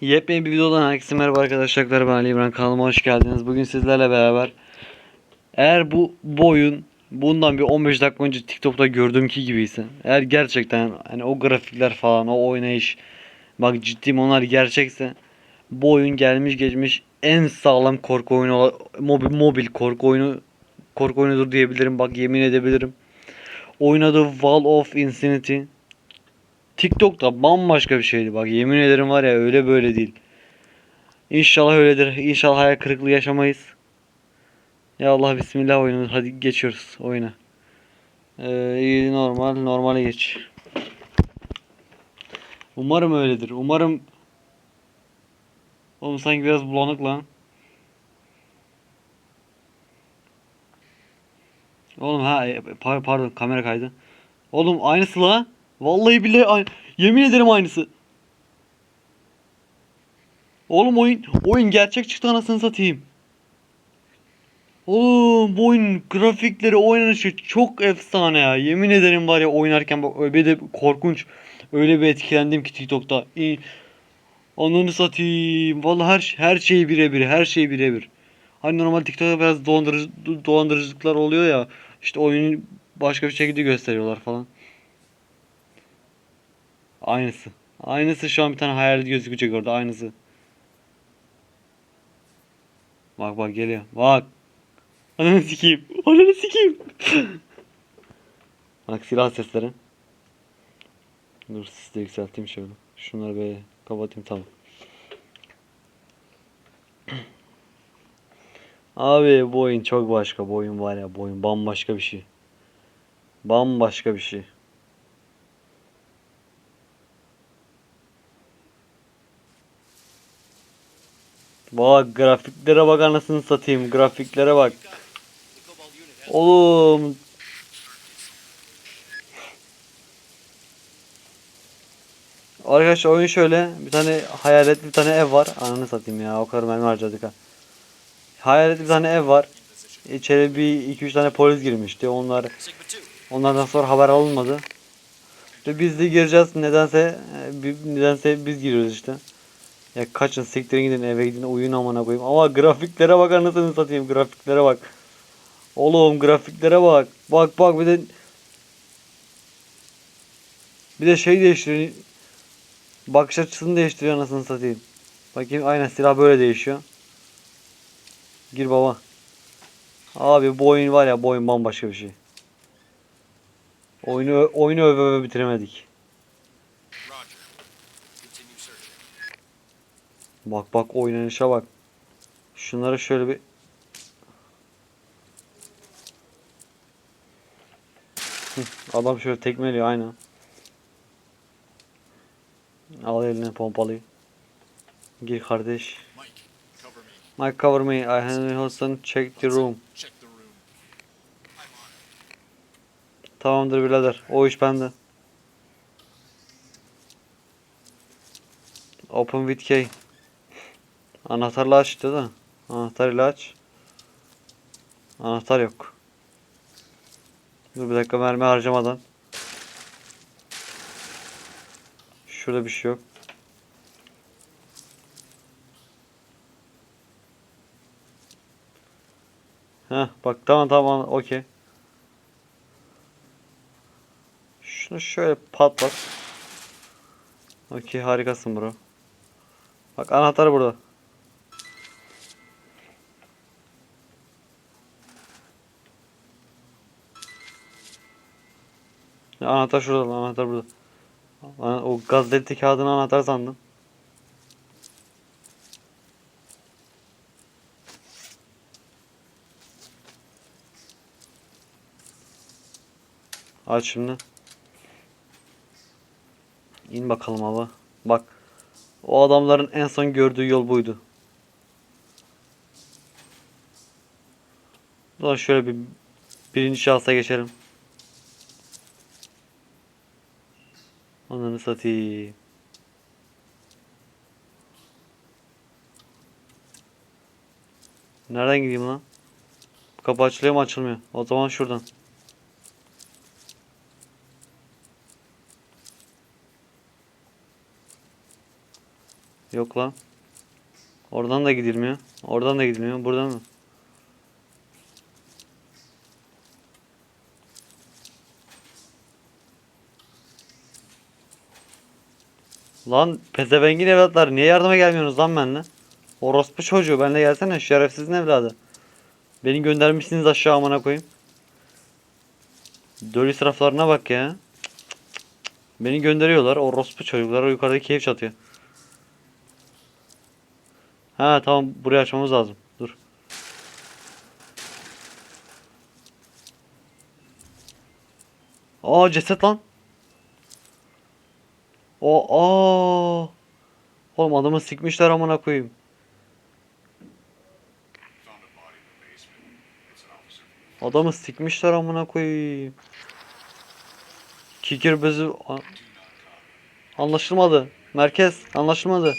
Yepyeni bir videodan herkese merhaba arkadaşlar. Ben Ali İmran kanalıma hoş geldiniz. Bugün sizlerle beraber eğer bu, bu oyun bundan bir 15 dakika önce TikTok'ta gördüğümki gibiyse eğer gerçekten hani o grafikler falan o oynayış bak ciddiyim onlar gerçekse bu oyun gelmiş geçmiş en sağlam korku oyunu mobil, mobil korku oyunu korku oyunudur diyebilirim. Bak yemin edebilirim. Oyun adı Wall of Insanity. TikTok'ta bambaşka bir şeydi bak yemin ederim var ya öyle böyle değil. İnşallah öyledir. İnşallah hayal kırıklığı yaşamayız. Ya Allah bismillah oyunu hadi geçiyoruz oyuna. Ee, normal normale geç. Umarım öyledir. Umarım Oğlum sanki biraz bulanık lan. Oğlum ha e, par- pardon kamera kaydı. Oğlum aynısı la. Vallahi aynı. Yemin ederim aynısı. Oğlum oyun oyun gerçek çıktı anasını satayım. Oğlum bu oyun grafikleri oynanışı çok efsane ya. Yemin ederim var ya oynarken bak öyle de korkunç. Öyle bir etkilendim ki TikTok'ta. İyi. Ananı satayım. Vallahi her her şey birebir, her şey birebir. Hani normal TikTok'ta biraz dolandırıcı, dolandırıcılıklar oluyor ya. İşte oyunu başka bir şekilde gösteriyorlar falan. Aynısı. Aynısı şu an bir tane hayal gözükecek orada aynısı. Bak bak geliyor. Bak. Ananı sikeyim. Ananı sikeyim. bak silah sesleri. Dur sizi de yükselteyim şöyle. Şunları böyle kapatayım tamam. Abi bu oyun çok başka. Bu oyun var ya bu oyun bambaşka bir şey. Bambaşka bir şey. Bak grafiklere bak anasını satayım. Grafiklere bak. Oğlum. Arkadaşlar oyun şöyle. Bir tane hayalet bir tane ev var. Ananı satayım ya. O kadar mermi harcadık ha. Hayalet bir tane ev var. İçeri bir 2-3 tane polis girmişti. Onlar onlardan sonra haber alınmadı. İşte biz de gireceğiz. Nedense e, nedense biz giriyoruz işte. Ya kaçın siktirin gidin eve gidin uyuyun amına koyayım. Ama grafiklere bak anasını satayım grafiklere bak. Oğlum grafiklere bak. Bak bak bir de bir de şey değiştiriyor. Bakış açısını değiştiriyor anasını satayım. Bakayım aynen silah böyle değişiyor. Gir baba. Abi bu oyun var ya bu oyun bambaşka bir şey. Oyunu oyunu öve öve bitiremedik. Bak bak oynanışa bak. Şunları şöyle bir Adam şöyle tekmeliyor aynen. Al eline pompalıyı. Gir kardeş. Mike, cover me. I Henry Houston check the room. Tamamdır birader. O iş bende. Open with key. Anahtarla aç dedi. Anahtarıyla aç. Anahtar yok. Dur bir dakika mermi harcamadan. Şurada bir şey yok. Heh bak tamam tamam okey. Şunu şöyle patlat. Okey harikasın bro. Bak anahtar burada. Anahtar şurada lan anahtar burada. O gazete kağıdını anahtar sandım. Aç şimdi. İn bakalım hava. Bak. O adamların en son gördüğü yol buydu. Dur şöyle bir birinci şahsa geçelim. Ananı satayım. Nereden gideyim lan? Kapı açılıyor mu açılmıyor? O zaman şuradan. Yok lan. Oradan da gidilmiyor. Oradan da gidilmiyor. Buradan mı? Lan pezevengin evlatlar niye yardıma gelmiyorsunuz lan benimle? Orospu çocuğu benimle gelsene şerefsizin evladı. Beni göndermişsiniz aşağı amına koyayım. Döl israflarına bak ya. Beni gönderiyorlar. Orospu çocuklara yukarıda keyif çatıyor. Ha tamam burayı açmamız lazım. Dur. Aa ceset lan. O aa. Oğlum adamı sikmişler amına koyayım. Adamı sikmişler amına koyayım. Kikir bezi anlaşılmadı. Merkez anlaşılmadı.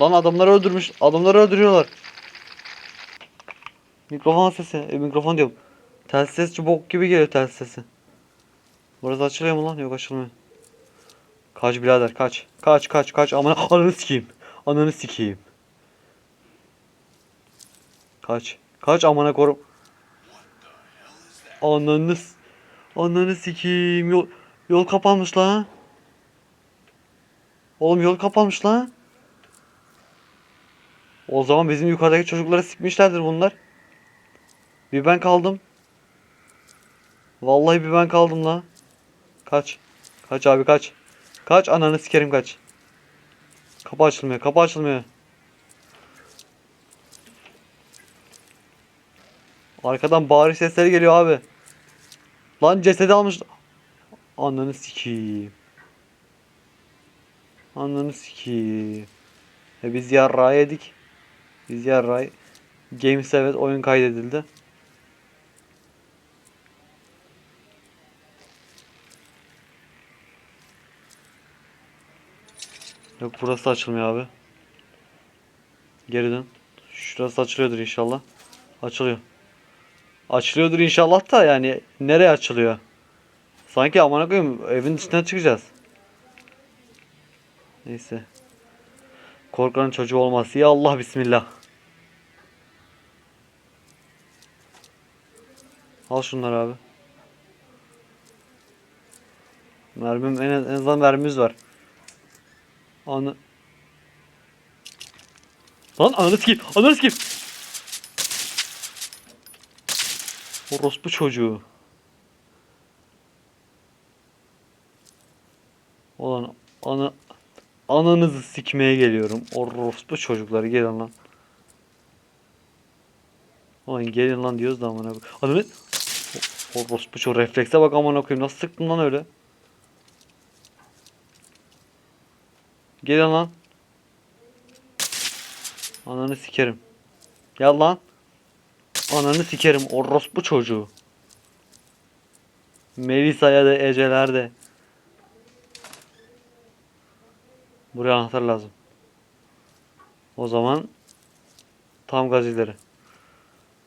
Lan adamları öldürmüş. Adamları öldürüyorlar. Mikrofon sesi. E, mikrofon diyorum. Telsiz sesi bok gibi geliyor telsiz sesi. Burası açılıyor mu lan? Yok açılmıyor. Kaç birader kaç. Kaç kaç kaç. Aman ananı sikeyim. Ananı sikeyim. Kaç. Kaç amına korum. Ananı Ananı sikeyim. Yol, yol kapanmış lan. Oğlum yol kapanmış lan. O zaman bizim yukarıdaki çocukları sikmişlerdir bunlar. Bir ben kaldım. Vallahi bir ben kaldım lan. Kaç. Kaç abi kaç. Kaç ananı sikerim kaç. Kapı açılmıyor. Kapı açılmıyor. Arkadan bağırış sesleri geliyor abi. Lan cesedi almış. Ananı sikeyim. Ananı sikeyim. E biz yarrağı yedik. Biz yarrağı. Games evet oyun kaydedildi. Yok burası açılmıyor abi. Geri dön. Şurası açılıyordur inşallah. Açılıyor. Açılıyordur inşallah da yani nereye açılıyor? Sanki amına koyayım evin dışına çıkacağız. Neyse. Korkanın çocuğu olmaz. Ya Allah bismillah. Al şunları abi. Mermim en, en azından mermimiz var. Anı. Lan ananı sikeyim. Ananı sikeyim. Orospu çocuğu. Ulan ana ananızı sikmeye geliyorum. Orospu çocukları gelin lan. Ulan gelin lan diyoruz da amına koyayım. Ananı Orospu çocuğu reflekse bak amına koyayım. Nasıl sıktın lan öyle? Gelin lan. Ananı sikerim. Gel lan. Ananı sikerim orospu çocuğu. Melisa'ya da Eceler de. Buraya anahtar lazım. O zaman tam gaz ileri.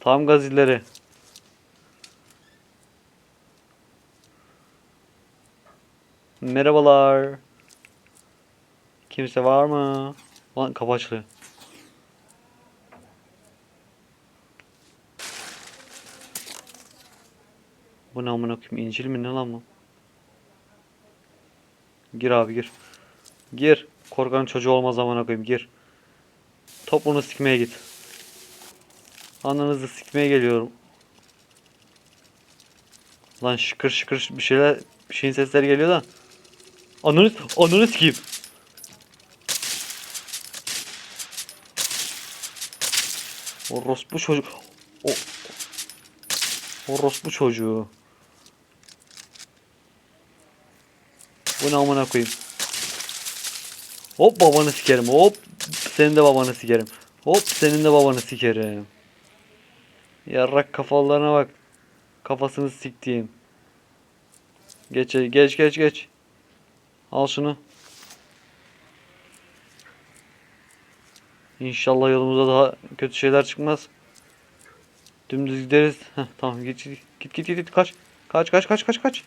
Tam gaz ileri. Merhabalar. Kimse var mı? Lan kapı açılıyor. Bu ne amına koyayım İncil mi ne lan bu? Gir abi gir. Gir. Korkanın çocuğu olmaz amına koyayım gir. Toplunu sikmeye git. Ananızı sikmeye geliyorum. Lan şıkır şıkır bir şeyler bir şeyin sesleri geliyor da. Ananı ananı sikeyim. Orospu çocuk. O Orospu çocuğu. Bu ne amına koyayım. Hop babanı sikerim. Hop senin de babanı sikerim. Hop senin de babanı sikerim. Yarrak kafalarına bak. Kafasını siktiğim. Geç geç geç geç. Al şunu. İnşallah yolumuza daha kötü şeyler çıkmaz. Dümdüz gideriz. Heh, tamam git git git git git kaç. Kaç kaç kaç kaç kaç.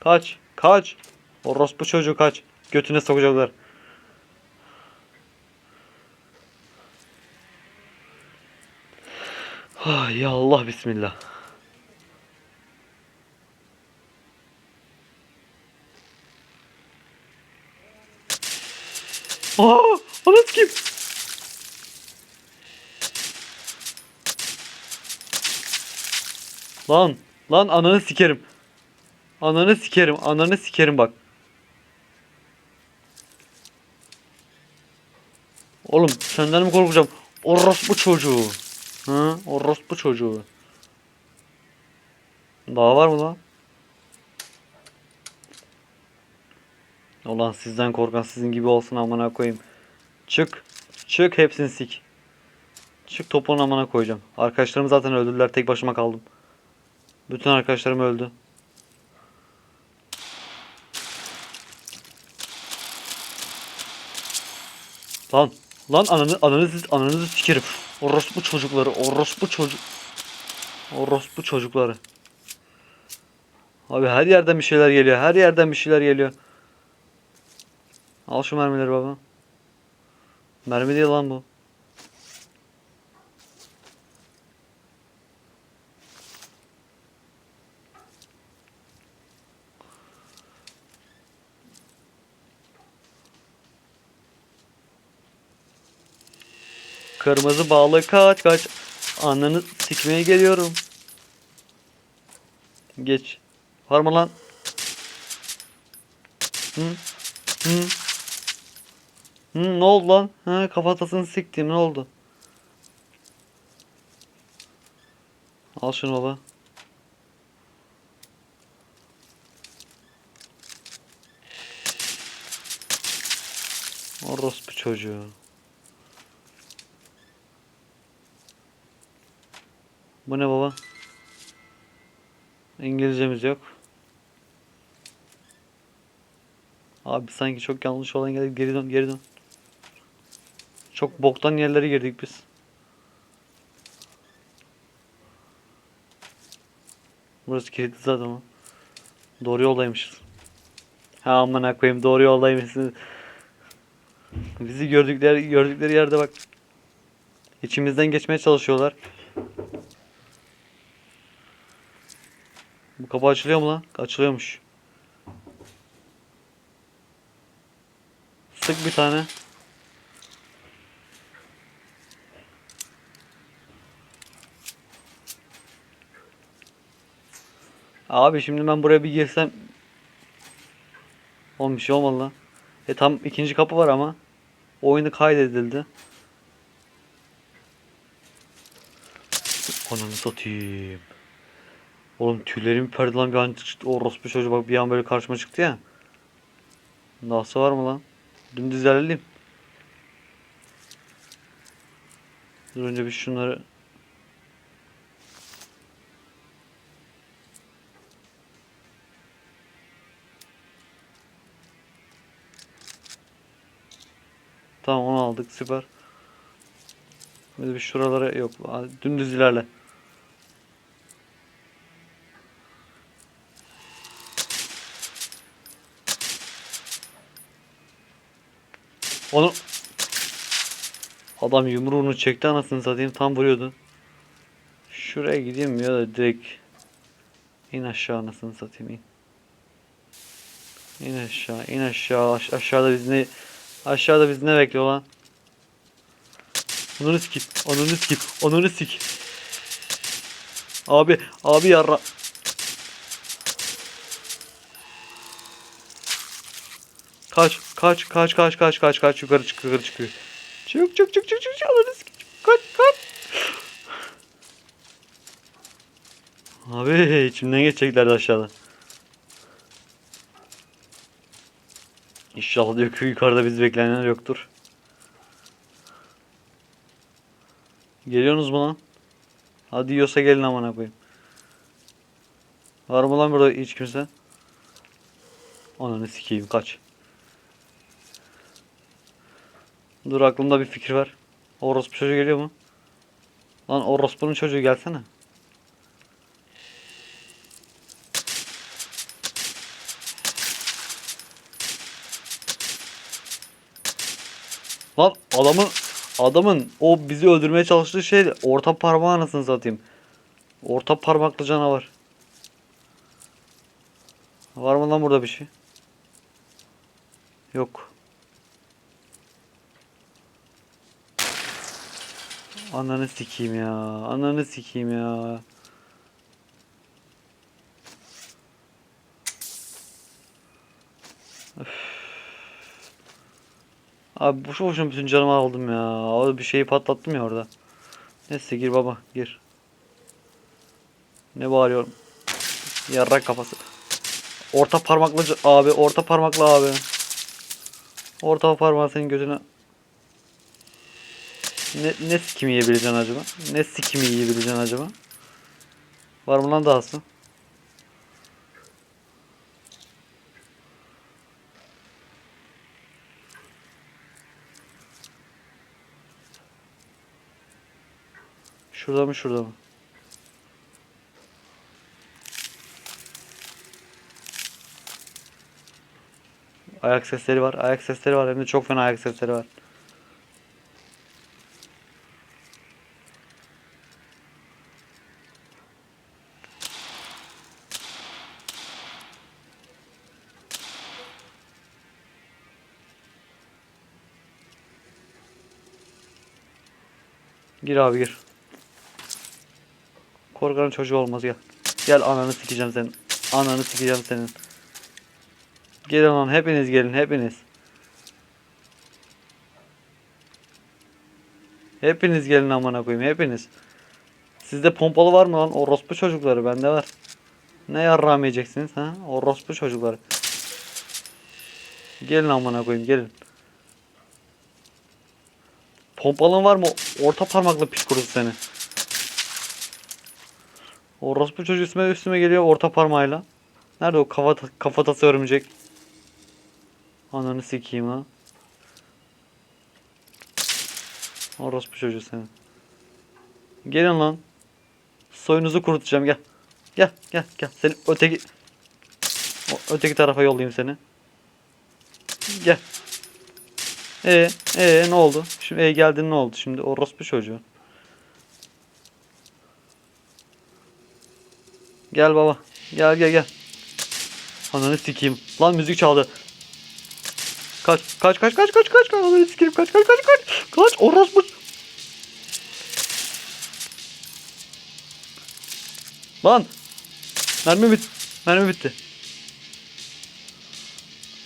Kaç kaç. Orospu çocuğu kaç. götüne sokacaklar. Ah, ya Allah bismillah. Aa, anasını kim? Lan, lan ananı sikerim. Ananı sikerim, ananı sikerim bak. Oğlum senden mi korkacağım? Orospu çocuğu. Hı? Orospu çocuğu. Daha var mı lan? Ulan sizden korkan sizin gibi olsun amına koyayım. Çık. Çık hepsini sik. Çık topun amına koyacağım. Arkadaşlarım zaten öldürdüler. Tek başıma kaldım. Bütün arkadaşlarım öldü. Lan. Lan ananı, ananızı, ananızı sikerim. Orospu çocukları. Orospu çocuk. Orospu çocukları. Abi her yerden bir şeyler geliyor. Her yerden bir şeyler geliyor. Al şu mermileri baba. Mermi değil lan bu. Kırmızı bağlı kaç kaç. Ananı sikmeye geliyorum. Geç. Var mı lan? Hı? Hı? Hı, ne oldu lan? Ha, kafatasını siktim ne oldu? Al şunu baba. Orospu çocuğu. Bu ne baba? İngilizcemiz yok. Abi sanki çok yanlış olan geldi. Geri dön, geri dön. Çok boktan yerlere girdik biz. Burası kilitli zaten ama. Doğru yoldaymışız. Ha amına koyayım doğru yoldaymışız. Bizi gördükleri gördükleri yerde bak. İçimizden geçmeye çalışıyorlar. Bu kapı açılıyor mu lan? Açılıyormuş. Sık bir tane. Abi şimdi ben buraya bir girsem Oğlum bir şey olmadı lan. E tam ikinci kapı var ama oyunu kaydedildi. Ananı satayım. Oğlum tüylerim perde lan bir an çıktı. Orospu çocuğu bak bir an böyle karşıma çıktı ya. Nasıl var mı lan? Dümdüz ilerleyeyim. Dur önce bir şunları Tamam onu aldık süper. Biz bir şuralara yok. Dümdüz ilerle. Onu Adam yumruğunu çekti anasını satayım tam vuruyordu. Şuraya gideyim ya da direkt in aşağı anasını satayım in. İn aşağı, in aşağı. Aş- aşağıda biz ne aşağıda biz ne bekliyor lan? Onunu sikip, onunu sikip, onunu sik. Abi, abi yarra. Kaç, kaç, kaç, kaç, kaç, kaç, kaç, yukarı çık, yukarı. Çık, çık, çık, çık, çık, çık, sikip. Kaç, kaç. Abi içimden geçeceklerdi aşağıda. İnşallah diyor ki yukarıda biz bekleyenler yoktur. Geliyorsunuz mu lan? Hadi yiyorsa gelin amına koyayım. Var mı lan burada hiç kimse? Ananı sikeyim kaç. Dur aklımda bir fikir var. Orospu çocuğu geliyor mu? Lan orospunun çocuğu gelsene. Lan adamın adamın o bizi öldürmeye çalıştığı şey orta parmağı anasını satayım. Orta parmaklı canavar. Var mı lan burada bir şey? Yok. Ananı sikeyim ya. Ananı sikeyim ya. Abi boşu boşuna bütün canımı aldım ya. O bir şeyi patlattım ya orada. Neyse gir baba gir. Ne bağırıyorum? Yarrak kafası. Orta parmaklı c- abi, orta parmaklı abi. Orta parmağı senin gözüne. Ne, ne sikim yiyebileceksin acaba? Ne sikim yiyebileceksin acaba? Var mı lan dahası? Şurada mı şurada mı? Ayak sesleri var. Ayak sesleri var. Hem de çok fena ayak sesleri var. Gir abi gir. Korkanın çocuğu olmaz gel. Gel ananı sikeceğim senin. Ananı sikeceğim senin. Gelin lan hepiniz gelin hepiniz. Hepiniz gelin amına koyayım hepiniz. Sizde pompalı var mı lan? Orospu çocukları bende var. Ne yarrağım yiyeceksiniz ha? Orospu çocukları. Gelin amına koyayım gelin. Pompalın var mı? Orta parmaklı piç kurusu seni. Orospu çocuğu üstüme üstüme geliyor orta parmağıyla. Nerede o kafa kafatası örümcek? Ananı sikeyim ha. Orospu çocuğu seni. Gelin lan. Soyunuzu kurutacağım gel. Gel gel gel. Seni öteki o, öteki tarafa yollayayım seni. Gel. E e ne oldu? Şimdi e geldin ne oldu? Şimdi orospu çocuğu. Gel baba. Gel gel gel. Ananı sikeyim. Lan müzik çaldı. Kaç kaç kaç kaç kaç kaç kaç ananı sikeyim kaç kaç kaç kaç. Kaç orospu. Lan. Mermi bit. Mermi bitti.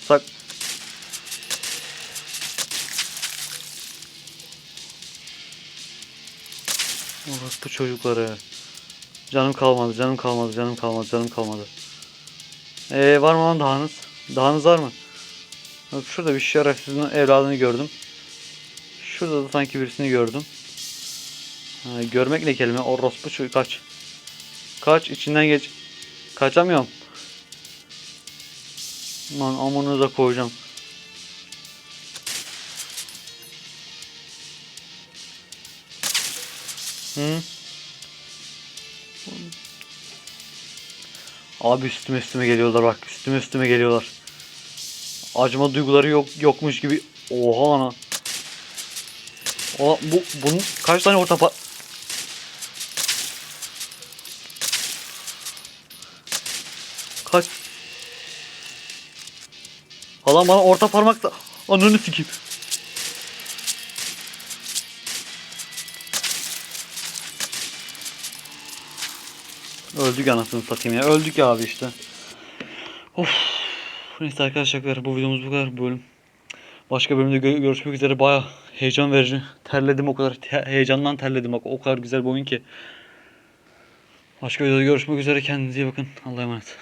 Sak. Orospu çocukları. Canım kalmadı, canım kalmadı, canım kalmadı, canım kalmadı. Ee, var mı lan dağınız? Dağınız var mı? Şurada bir şerefsizin evladını gördüm. Şurada da sanki birisini gördüm. Ha, görmek ne kelime? Orospu çocuk kaç. Kaç içinden geç. Kaçamıyorum. Lan amanı da koyacağım. Hı? Abi üstüme üstüme geliyorlar bak. Üstüme üstüme geliyorlar. Acıma duyguları yok yokmuş gibi. Oha ana. O bu bunun kaç tane orta pa Kaç Halam bana orta parmakla ananı sikeyim. Öldük anasını satayım ya. Öldük ya abi işte. Of. Neyse arkadaşlar bu videomuz bu kadar bölüm. Başka bölümde gö- görüşmek üzere. Baya heyecan verici. Terledim o kadar. Te- heyecandan terledim bak. O kadar güzel bir oyun ki. Başka videoda görüşmek üzere. Kendinize iyi bakın. Allah'a emanet.